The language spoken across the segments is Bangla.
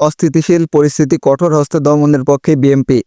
অস্থিতিশীল পরিস্থিতি কঠোর হস্তে দমনের পক্ষে বিএনপি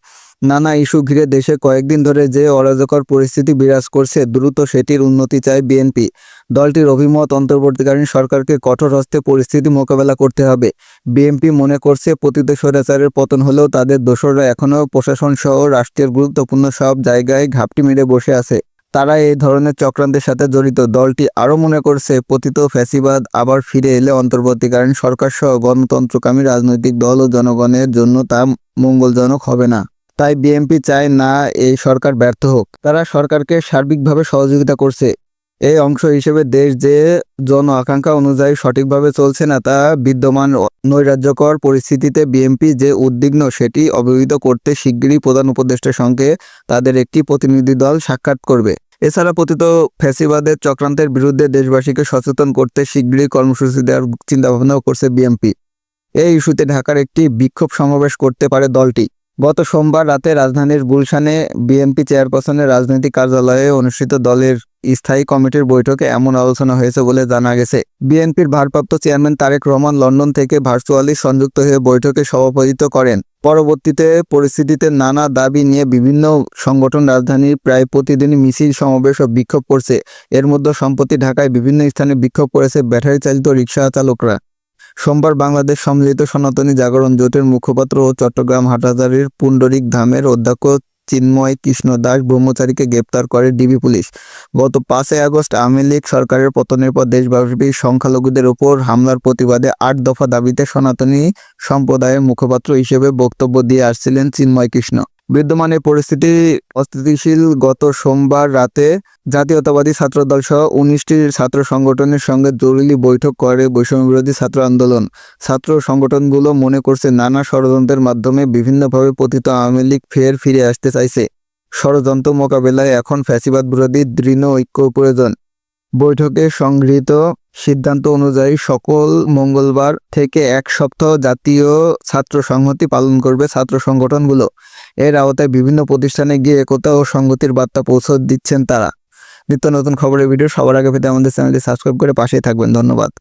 নানা ইস্যু ঘিরে দেশে কয়েকদিন ধরে যে অরাজকর পরিস্থিতি বিরাজ করছে, দ্রুত সেটির উন্নতি চায় বিএনপি। দলটির অভিমত অন্তর্বর্তীকালীন সরকারকে কঠোর হস্তে পরিস্থিতি মোকাবেলা করতে হবে। বিএনপি মনে করছে, পতিত স্বৈরাচারের পতন হলেও তাদের দোসররা এখনও প্রশাসন সহ রাষ্ট্রের গুরুত্বপূর্ণ সব জায়গায় ঘাপটি মেরে বসে আছে। তারা এই ধরনের চক্রান্তের সাথে জড়িত। দলটি আরও মনে করছে, পতিত ফ্যাসিবাদ আবার ফিরে এলে অন্তর্বর্তীকালীন সরকার সহ গণতন্ত্রকামী রাজনৈতিক দল ও জনগণের জন্য তা মঙ্গলজনক হবে না। তাই বিএনপি চায় না এই সরকার ব্যর্থ হোক। তারা সরকারকে সার্বিকভাবে সহযোগিতা করছে। এই অংশ হিসেবে দেশ যে জন আকাঙ্ক্ষা অনুযায়ী সঠিকভাবে চলছে না, তা বিদ্যমান নৈরাজ্যকর পরিস্থিতিতে বিএনপি যে উদ্বিগ্ন সেটি অবহিত করতে শিগগিরই প্রধান উপদেষ্টার সঙ্গে তাদের একটি প্রতিনিধি দল সাক্ষাৎ করবে। এছাড়া পতিত ফ্যাসিবাদের চক্রান্তের বিরুদ্ধে দেশবাসীকে সচেতন করতে শিগগিরই কর্মসূচি দেওয়ার চিন্তাভাবনাও করছে বিএনপি। এই ইস্যুতে ঢাকার একটি বিক্ষোভ সমাবেশ করতে পারে দলটি। গত সোমবার রাতে রাজধানীর গুলশানে বিএনপি চেয়ারপারসনের রাজনৈতিক কার্যালয়ে অনুষ্ঠিত দলের স্থায়ী কমিটির বৈঠকে এমন আলোচনা হয়েছে বলে জানা গেছে। বিএনপির ভারপ্রাপ্ত চেয়ারম্যান তারেক রহমান লন্ডন থেকে ভার্চুয়ালি সংযুক্ত হয়ে বৈঠকে সভাপতিত্ব করেন। পরবর্তীতে পরিস্থিতিতে নানা দাবি নিয়ে বিভিন্ন সংগঠন রাজধানীর প্রায় প্রতিদিনই মিছিল, সমাবেশ ও বিক্ষোভ করছে। এর মধ্যে সম্প্রতি ঢাকায় বিভিন্ন স্থানে বিক্ষোভ করেছে ব্যাটারি চালিত রিক্সা চালকরা। সোমবার বাংলাদেশ সম্মিলিত সনাতনী জাগরণ জোটের মুখপাত্র ও চট্টগ্রাম হাটহাজারীর পুণ্ডরিক ধামের অধ্যক্ষ চিন্ময় কৃষ্ণ দাস ব্রহ্মচারীকে গ্রেপ্তার করে ডিবি পুলিশ। গত পাঁচই আগস্ট আওয়ামী লীগ সরকারের পতনের পর দেশব্যাপী সংখ্যালঘুদের উপর হামলার প্রতিবাদে আট দফা দাবিতে সনাতনী সম্প্রদায়ের মুখপাত্র হিসেবে বক্তব্য দিয়ে আসছিলেন চিন্ময় কৃষ্ণ। বিদ্যমান পরিস্থিতি অস্থিতিশীল গত সোমবার রাতে জাতীয়তাবাদী ছাত্রদল সহ উনিশটি ছাত্র সংগঠনের সঙ্গে জরুরি বৈঠক করে বৈষম্য বিরোধী ছাত্র আন্দোলন। ছাত্র সংগঠনগুলো মনে করছে নানা ষড়যন্ত্রের মাধ্যমে বিভিন্নভাবে পতিত আওয়ামী লীগ ফের ফিরে আসতে চাইছে। ষড়যন্ত্র মোকাবেলায় এখন ফ্যাসিবাদ বিরোধী দৃঢ় ঐক্য প্রয়োজন। বৈঠকে সংগৃহীত সিদ্ধান্ত অনুযায়ী সকল মঙ্গলবার থেকে এক সপ্তাহ জাতীয় ছাত্র সংহতি পালন করবে ছাত্র সংগঠনগুলো। এর আওতায় বিভিন্ন প্রতিষ্ঠানে গিয়ে একতা ও সংগতির বার্তা পৌঁছে দিচ্ছেন তারা। নিত্য নতুন খবরের ভিডিও সবার আগে পেতে আমাদের চ্যানেলটি সাবস্ক্রাইব করে পাশেই থাকবেন। ধন্যবাদ।